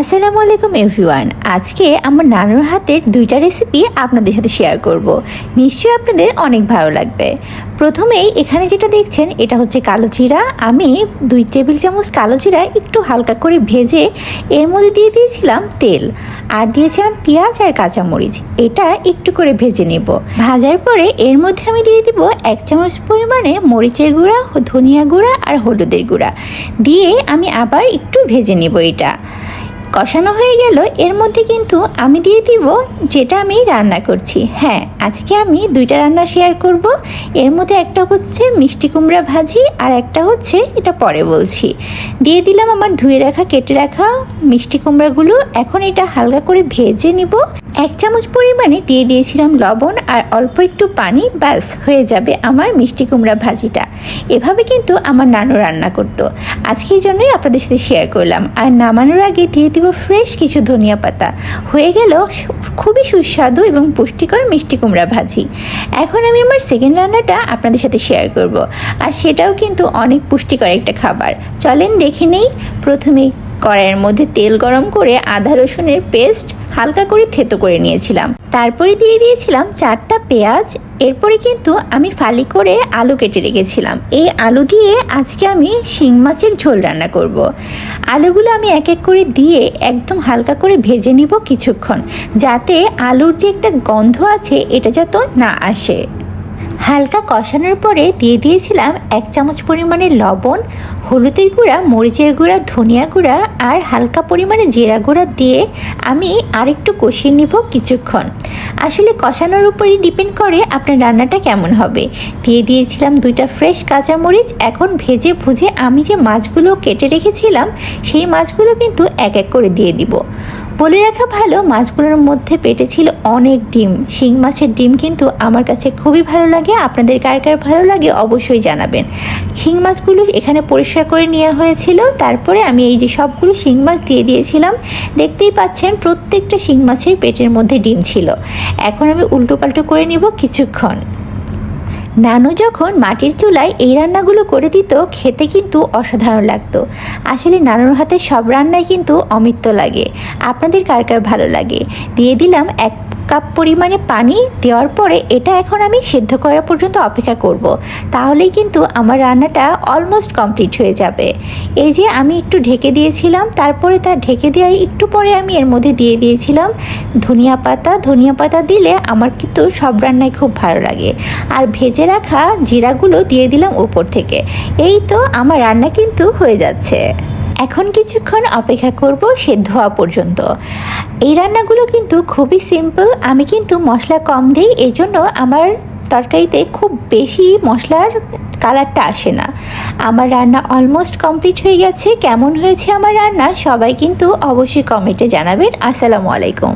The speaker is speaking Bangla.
আসসালামু আলাইকুম এভরিওয়ান। আজকে আমার নানুর হাতের দুইটা রেসিপি আপনাদের সাথে শেয়ার করব। নিশ্চয়ই আপনাদের অনেক ভালো লাগবে। প্রথমেই এখানে যেটা দেখছেন, এটা হচ্ছে কালো জিরা। আমি দুই টেবিল চামচ কালো জিরা একটু হালকা করে ভেজে এর মধ্যে দিয়ে দিয়েছিলাম তেল। আর দিয়েছিলাম পেঁয়াজ আর কাঁচামরিচ। এটা একটু করে ভেজে নেব। ভাজার পরে এর মধ্যে আমি দিয়ে দিব এক চামচ পরিমাণে মরিচের গুঁড়া, ধনিয়া গুঁড়া আর হলুদের গুঁড়া। দিয়ে আমি আবার একটু ভেজে নেব এটা। কষানো হয়ে গেল, এর মধ্যে কিন্তু আমি দিয়ে দিব যেটা আমি রান্না করছি। হ্যাঁ আজকে আমি দুইটা রান্না শেয়ার করব। এর মধ্যে একটা হচ্ছে মিষ্টি কুমড়া ভাজি আর একটা হচ্ছে, এটা পরে বলছি। দিয়ে দিলাম আমার ধুয়ে রাখা, কেটে রাখা মিষ্টি কুমড়াগুলো। এখন এটা হালকা করে ভেজে নিব। এক চামচ পরিমাণে দিয়ে দিয়েছিলাম লবণ আর অল্প একটু পানি, ব্যাস, হয়ে যাবে আমার মিষ্টি কুমড়া ভাজিটা। এভাবে কিন্তু আমার নানু রান্না করতো। আজকে এই জন্যই আপনাদের সাথে শেয়ার করলাম। আর নামানোর আগে দিয়ে দিব ফ্রেশ কিছু ধনিয়া পাতা। হয়ে গেল খুবই সুস্বাদু এবং পুষ্টিকর মিষ্টি কুমড়া ভাজি। এখন আমি আমার সেকেন্ড রান্নাটা আপনাদের সাথে শেয়ার করব। আর সেটাও কিন্তু অনেক পুষ্টিকর একটা খাবার। চলেন দেখে নেই, প্রথমে কড়াইয়ের মধ্যে তেল গরম করে আদা রসুনের পেস্ট হালকা করে থেতো করে নিয়েছিলাম। তারপরে দিয়ে দিয়েছিলাম চারটা পেঁয়াজ। এরপরে কিন্তু আমি ফালি করে আলু কেটে রেখেছিলাম। এই আলু দিয়ে আজকে আমি শিং মাছের ঝোল রান্না করব। আলুগুলো আমি এক এক করে দিয়ে একদম হালকা করে ভেজে নিব কিছুক্ষণ। যাতে আলুর যে একটা গন্ধ আছে, এটা যত না আসে। হালকা কষানোর পরে দিয়ে দিয়েছিলাম এক চামচ পরিমাণে লবণ, হলুদের গুঁড়া, মরিচের গুঁড়া, ধনিয়া গুঁড়া আর হালকা পরিমাণে জিরা গুঁড়া দিয়ে আমি আরেকটু কষিয়ে নিব কিছুক্ষণ। আসলে কষানোর উপরই ডিপেন্ড করে আপনার রান্নাটা কেমন হবে। দিয়ে দিয়েছিলাম দুইটা ফ্রেশ কাঁচামরিচ, এখন ভেজে ভুজে আমি যে মাছগুলো কেটে রেখেছিলাম, সেই মাছগুলো কিন্তু এক এক করে দিয়ে দিব। বলে রাখা ভালো, মাছগুলোর মধ্যে পেটে ছিল অনেক ডিম। শিং মাছের ডিম কিন্তু আমার কাছে খুবই ভালো লাগে। আপনাদের কার কার ভালো লাগে অবশ্যই জানাবেন। শিং মাছগুলো এখানে পরিষ্কার করে নেওয়া হয়েছিল। তারপরে আমি এই যে সবগুলো শিং মাছ দিয়ে দিয়েছিলাম, দেখতেই পাচ্ছেন প্রত্যেকটা শিং মাছের পেটের মধ্যে ডিম ছিল। এখন আমি উল্টো পাল্টো করে নিব কিছুক্ষণ। নানু যখন মাটির চুলায় এই রান্নাগুলো করে দিত, খেতে কিন্তু অসাধারণ লাগতো। আসলে নানুর হাতে সব রান্নাই কিন্তু অমিত্য লাগে। আপনাদের কার কার ভালো লাগে? দিয়ে দিলাম এক কাপ পরিমাণে পানি দেওয়ার পরে এটা এখন আমি সিদ্ধ করা পর্যন্ত অপেক্ষা করব। তাহলেই কিন্তু আমার রান্নাটা অলমোস্ট কমপ্লিট হয়ে যাবে। এই যে আমি একটু ঢেকে দিয়েছিলাম, তারপরে তার ঢেকে দেওয়ার একটু পরে আমি এর মধ্যে দিয়ে দিয়েছিলাম ধনিয়া পাতা। ধনিয়া পাতা দিলে আমার কিন্তু সব রান্নায় খুব ভালো লাগে। আর ভেজে রাখা জিরাগুলো দিয়ে দিলাম উপর থেকে। এই তো আমার রান্না কিন্তু হয়ে যাচ্ছে। এখন কিছুক্ষণ অপেক্ষা করব সেদ্ধ হওয়া পর্যন্ত। এই রান্নাগুলো কিন্তু খুবই সিম্পল আমি কিন্তু মশলা কম দিই এই জন্য আমার তরকারিতে খুব বেশি মশলার কালারটা আসে না। আমার রান্না অলমোস্ট কমপ্লিট হয়ে গেছে, কেমন হয়েছে আমার রান্না সবাই কিন্তু অবশ্যই কমেন্টে জানাবেন। আসসালামু আলাইকুম।